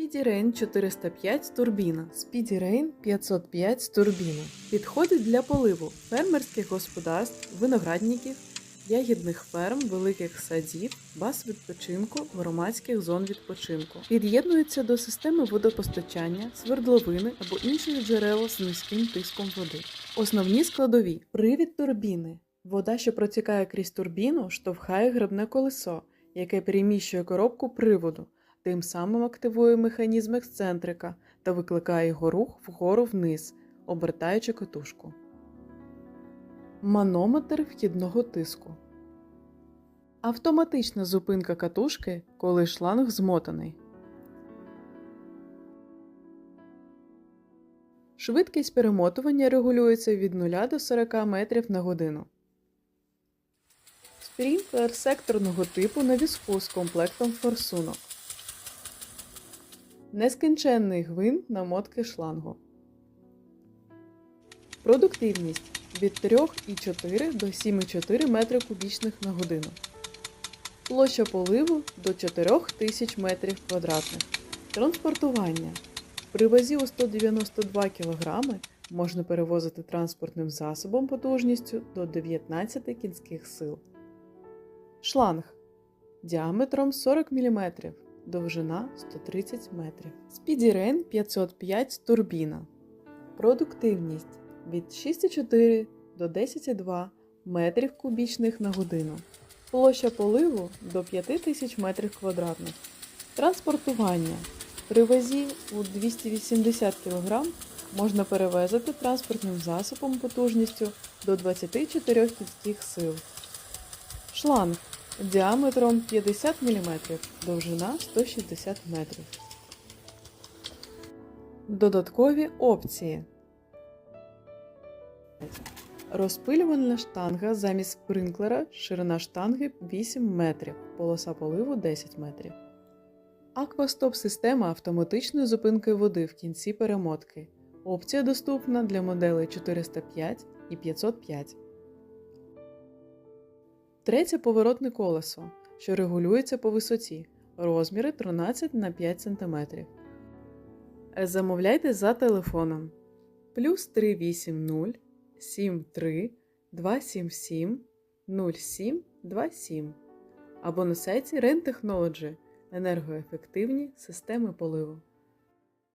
Speedy Rain 405 турбіна. Speedy Rain 505 турбіна. Підходить для поливу фермерських господарств, виноградників, ягідних ферм, великих садів, баз відпочинку, громадських зон відпочинку. Під'єднується до системи водопостачання, свердловини або інших джерел з низьким тиском води. Основні складові: привід турбіни. Вода, що протікає крізь турбіну, штовхає грибне колесо, яке переміщує коробку приводу тим самим активує механізм ексцентрика та викликає його рух вгору вниз, обертаючи катушку. Манометр вхідного тиску. Автоматична зупинка катушки, коли шланг змотаний. Швидкість перемотування регулюється від 0 до 40 метрів на годину. Спрінклер секторного типу на візку з комплектом форсунок. Нескінченний гвинт намотки шлангу. Продуктивність від 3,4 до 7,4 метри кубічних на годину. Площа поливу до 4000 метрів квадратних. Транспортування. При вазі у 192 кг можна перевозити транспортним засобом потужністю до 19 кінських сил. Шланг діаметром 40 мм довжина 130 метрів. Спідірен 505 турбіна. Продуктивність від 6,4 до 10,2 метрів кубічних на годину. Площа поливу до 5000 метрів квадратних. Транспортування. При вазі у 280 кг можна перевезти транспортним засобом потужністю до 24 кінських сил. Шланг діаметром 50 мм, довжина 160 метрів. Додаткові опції. Розпилювальна штанга замість спринклера, ширина штанги 8 метрів, полоса поливу 10 метрів. Аквастоп система автоматичної зупинки води в кінці перемотки. Опція доступна для моделей 405 і 505. Третє поворотне колесо, що регулюється по висоті. Розміри 13 на 5 см. Замовляйте за телефоном плюс 380 73 277 0727 або на сайті Rain Technology енергоефективні системи поливу.